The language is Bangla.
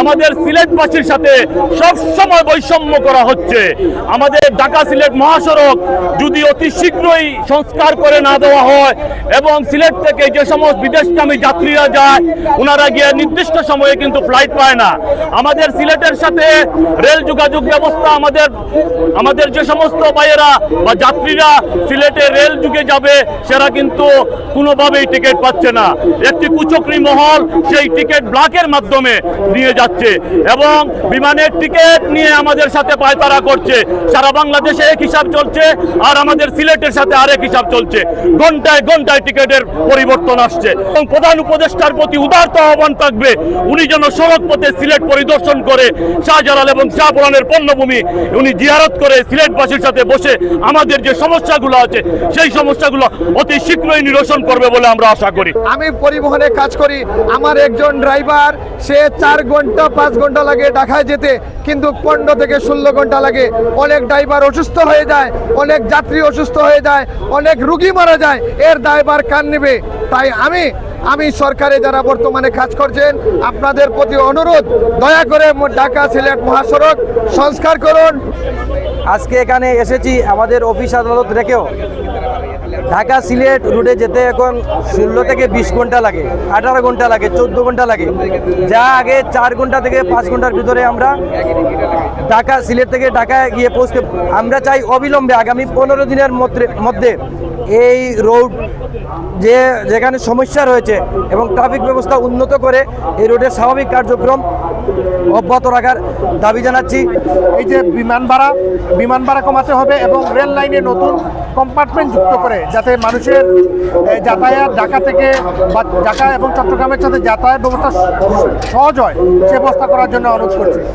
আমাদের সিলেটবাসীর সাথে সব সময় বৈষম্য করা হচ্ছে। আমাদের ঢাকা সিলেট মহাসড়ক যদি অতি শীঘ্রই সংস্কার করে না দেওয়া হয় এবং সিলেট থেকে যে সমস্ত বিদেশগামী যাত্রীরা যায় ওনারা গিয়ে নির্দিষ্ট সময়ে কিন্তু ফ্লাইট পায় না। আমাদের সিলেটের সাথে রেল যোগাযোগ ব্যবস্থা আমাদের আমাদের যে সমস্ত ভাইয়েরা বা যাত্রীরা সিলেটে রেল যুগে যাবে, সেরা কিন্তু কোনোভাবেই টিকিট পাচ্ছে না। একটি কুচক্রি মহল সেই টিকিট ব্লকের মাধ্যমে নিয়ে যাচ্ছে এবং বিমানের টিকিট নিয়ে আমাদের সাথে পায়তারা করছে। সারা বাংলাদেশে এক হিসাব চলছে আর আমাদের সিলেটের সাথে আরেক হিসাব চলছে। ঘন্টায় ঘন্টায় টিকিটের পরিবর্তন আসছে এবং প্রধান উপদেষ্টার প্রতি উদারত আহ্বান থাকবে। উনি যেন সড়ক পথে সিলেট পরিদর্শন করে শাহজালাল এবং শাহপুরানের পণ্যভূমি উনি জিয়ারত করে সিলেটবাসীর সাথে বসে আমাদের যে সমস্যাগুলো আছে, সেই সমস্যাগুলো অতি শীঘ্রই নিরসন করবে বলে আমরা আশা করি। আমি পরিবহনে কাজ করি। আমার একজন ড্রাইভার সে চার ঘণ্টা পাঁচ ঘণ্টা লাগে ঢাকায় যেতে কিন্তু পনেরো থেকে ষোলো ঘণ্টা লাগে। অনেক ড্রাইভার অসুস্থ হয়ে যায় অনেক যাত্রী অসুস্থ হয়ে যায় অনেক রুগী মারা যায় এর ড্রাইভার কান নেবে। তাই আমি আমি সরকারে যারা বর্তমানে কাজ করছেন আপনাদের প্রতি অনুরোধ দয়া করে ঢাকা সিলেট মহাসড়ক সংস্কার করুন। আজকে এখানে এসেছি আমাদের অফিস আদালত রেখেও। ঢাকা সিলেট রুটে যেতে এখন ষোলো থেকে বিশ ঘণ্টা লাগে, আঠারো ঘণ্টা লাগে, চোদ্দ ঘণ্টা লাগে। যা আগে চার ঘণ্টা থেকে পাঁচ ঘণ্টার ভিতরে আমরা ঢাকা সিলেট থেকে ঢাকায় গিয়ে পৌঁছতে আমরা চাই অবিলম্বে আগামী পনেরো দিনের মধ্যে মধ্যে এই রোড যে যেখানে সমস্যা রয়েছে এবং ট্রাফিক ব্যবস্থা উন্নত করে এই রোডের স্বাভাবিক কার্যক্রম অব্যাহত রাখার দাবি জানাচ্ছি। এই যে বিমান ভাড়া বিমান ভাড়া কমাতে হবে এবং রেল লাইনে নতুন কম্পার্টমেন্ট যুক্ত করে যাতে মানুষের যাতায়াত ঢাকা থেকে বা ঢাকা এবং চট্টগ্রামের সাথে যাতায়াত ব্যবস্থা সহজ হয়, সে ব্যবস্থা করার জন্য অনুরোধ করছি।